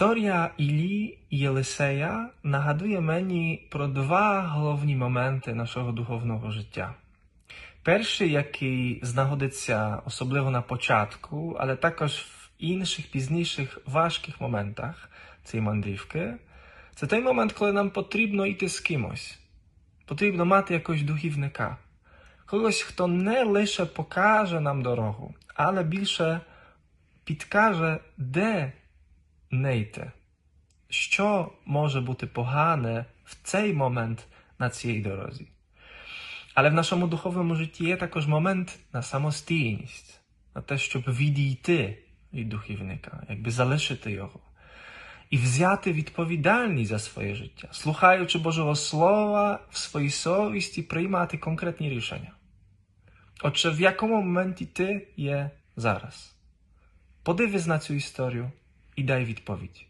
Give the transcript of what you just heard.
Історія Іллі і Єлисея нагадує мені про два головні моменти нашого духовного життя. Перший, який знаходиться особливо на початку, але також в інших пізніших важких моментах цієї мандрівки, це той момент, коли нам потрібно йти з кимось. Потрібно мати якогось духівника. Когось, хто не лише покаже нам дорогу, але більше підкаже, де не йти. Що може бути погане в цей момент на цій дорозі? Але в нашому духовному житті є також момент на самостійність, на те, щоб відійти від духівника, якби залишити його і взяти відповідальність за своє життя, слухаючи Божого Слова в своїй совісті, приймати конкретні рішення. Отже, в якому моменті ти є зараз? Подивись на цю історію і дай відповідь.